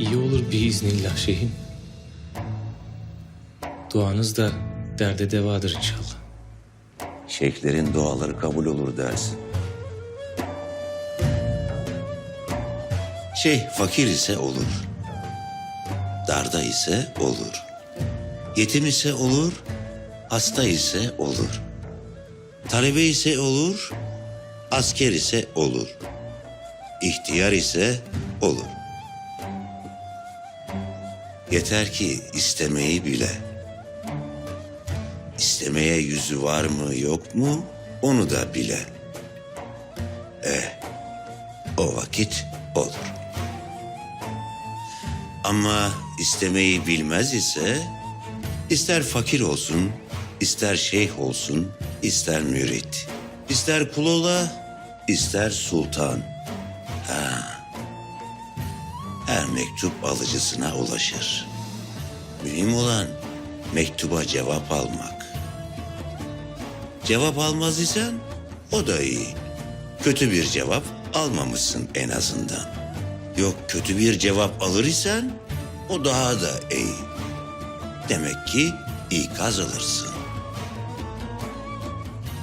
İyi olur biiznillah şeyhim. Duanız da derde devadır inşallah. Şeyhlerin duaları kabul olur dersin. Şeyh fakir ise olur. Darda ise olur. Yetim ise olur. Hasta ise olur. Talebe ise olur. Asker ise olur. İhtiyar ise olur. Yeter ki istemeyi bile. İstemeye yüzü var mı yok mu onu da bile. Eh o vakit olur. Ama istemeyi bilmez ise ister fakir olsun, ister şeyh olsun, ister mürit, ister kul ola, ister sultan. Ha. Her mektup alıcısına ulaşır. Mühim olan mektuba cevap almak. Cevap almaz isen o da iyi. Kötü bir cevap almamışsın en azından. Yok kötü bir cevap alır isen o daha da iyi. Demek ki ikaz alırsın.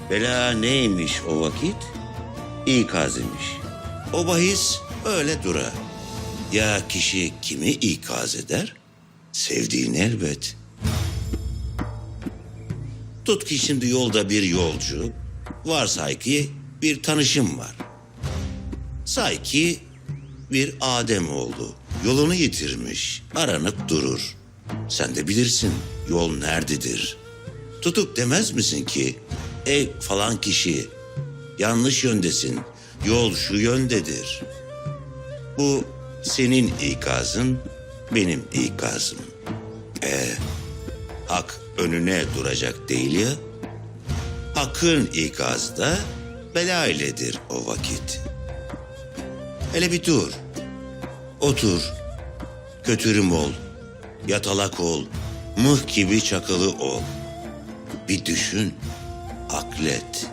Bela neymiş o vakit? İkaz imiş. O bahis öyle durar. Ya kişi kimi ikaz eder? Sevdiğini elbet. Tut ki şimdi yolda bir yolcu, varsay ki bir tanışım var. Say ki bir Adem oldu, yolunu yitirmiş, aranıp durur. Sen de bilirsin yol nerededir. Tutup demez misin ki, ey falan kişi, yanlış yöndesin, yol şu yöndedir. Bu senin ikazın, benim ikazım. Ee, hak önüne duracak değil ya. Hakkın ikazı da bela iledir o vakit. Hele bir dur. Otur. Kötürüm ol. Yatalak ol. Mıh gibi çakılı ol. Bir düşün. Aklet.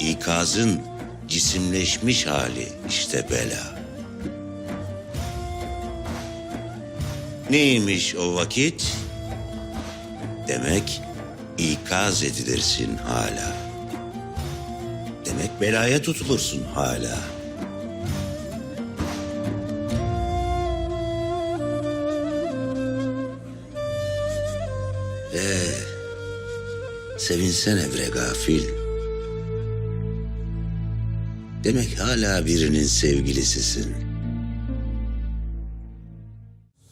İkazın cisimleşmiş hali işte bela. Neymiş o vakit? Demek ikaz edilirsin hala. Demek belaya tutulursun hala. Ee, sevinsene bre gafil. Demek hala birinin sevgilisisin.